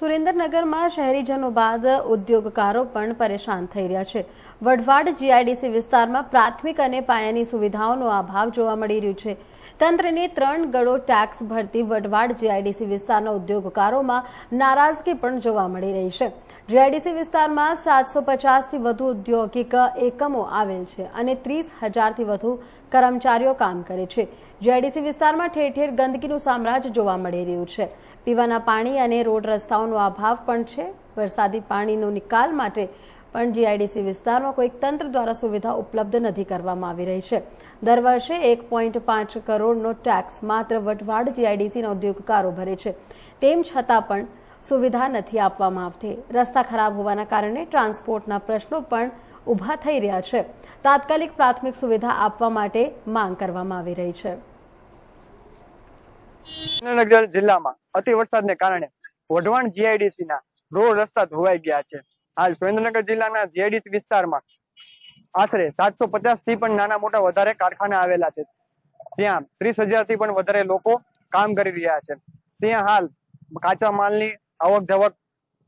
સુરેન્દ્રનગરમાં શહેરીજનો બાદ ઉદ્યોગકારો પણ પરેશાન થઈ રહ્યા છે. વઢવાડ જીઆઈડીસી વિસ્તારમાં પ્રાથમિક અને પાયાની સુવિધાઓનો અભાવ જોવા મળી રહ્યું છે. તંત્રની ત્રણ ગળો ટેક્સ ભરતી વઢવાડ જીઆઈડીસી વિસ્તારના ઉદ્યોગકારોમાં નારાજગી પણ જોવા મળી રહી છે. જીઆઈડીસી વિસ્તારમાં સાતસો પચાસથી વધુ ઔદ્યોગિક એકમો આવેલ છે અને ત્રીસ હજારથી વધુ કર્મચારીઓ કામ કરે છે. જીઆઈડીસી વિસ્તારમાં ઠેર ઠેર ગંદકીનું સામ્રાજ્ય જોવા મળી રહ્યું છે. પીવાના પાણી અને રોડ રસ્તાઓનો અભાવ પણ છે. વરસાદી પાણીનો નિકાલ માટે પણ જીઆઈડીસી વિસ્તારમાં કોઈ તંત્ર દ્વારા સુવિધા ઉપલબ્ધ નથી કરવામાં આવી રહી છે. દર વર્ષે એક પોઈન્ટ પાંચ કરોડનો ટેક્સ માત્ર વટવાડ જીઆઈડીસીના ઉદ્યોગકારો ભરે છે. તેમ છતાં પણ સુવિધા નથી આપવામાં આવતી. રસ્તા ખરાબ હોવાના કારણે ટ્રાન્સપોર્ટના પ્રશ્નો પણ ઊભા થઈ રહ્યા છે. તાત્કાલિક પ્રાથમિક સુવિધા આપવા માટે માંગ કરવામાં આવી રહી છે. જિલ્લામાં અતિ વરસાદને કારણે વઢવાણ જીઆઈડીસી રોડ રસ્તા ધોવાઈ ગયા છે. હાલ સુરેન્દ્રનગર જિલ્લાના જેડીસ વિસ્તારમાં આશરે સાતસો પચાસથી પણ નાના મોટા વધારે કારખાના આવેલા છે. ત્યાં ત્રીસ હજારથી પણ વધારે લોકો કામ કરી રહ્યા છે. ત્યાં હાલ કાચા માલની આવક જાવક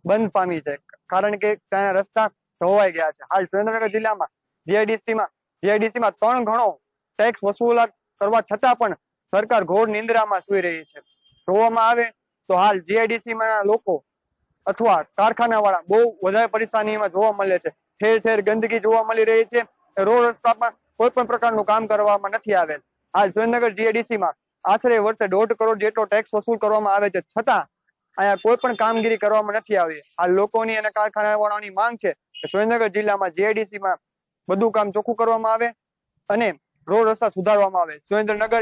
બંધ પામી છે. કારણ કે ત્યાં રસ્તા ધોવાઈ ગયા છે. હાલ સુરેન્દ્રનગર જિલ્લામાં જીઆઈડીસી માં જીઆઈડીસી માં ત્રણ ગણો ટેક્સ વસૂલાત કરવા છતાં પણ સરકાર ઘોર નિંદ્રામાં સુઈ રહી છે. જોવામાં આવે તો હાલ જીઆઈડીસી માં લોકો અથવા કારખાના વાળા બહુ વધારે પરેશાનીમાં જોવા મળે છે. ઠેર ઠેર ગંદકી જોવા મળી રહી છે. રોડ રસ્તામાં કોઈ પણ પ્રકારનું કામ કરવામાં નથી આવેલ. હાલ સુરેન્દ્રનગર જીઆઈડીસી માં આશરે વર્ષે દોઢ કરોડ જેટલો ટેક્સ વસૂલ કરવામાં આવે છે. છતાં અહીંયા કોઈ પણ કામગીરી કરવામાં નથી આવી. હાલ લોકોની અને કારખાના વાળાની માંગ છે કે સુરેન્દ્રનગર જિલ્લામાં જીઆઈડીસી માં બધું કામ ચોખ્ખું કરવામાં આવે અને રોડ રસ્તા સુધારવામાં આવે. સુરેન્દ્રનગર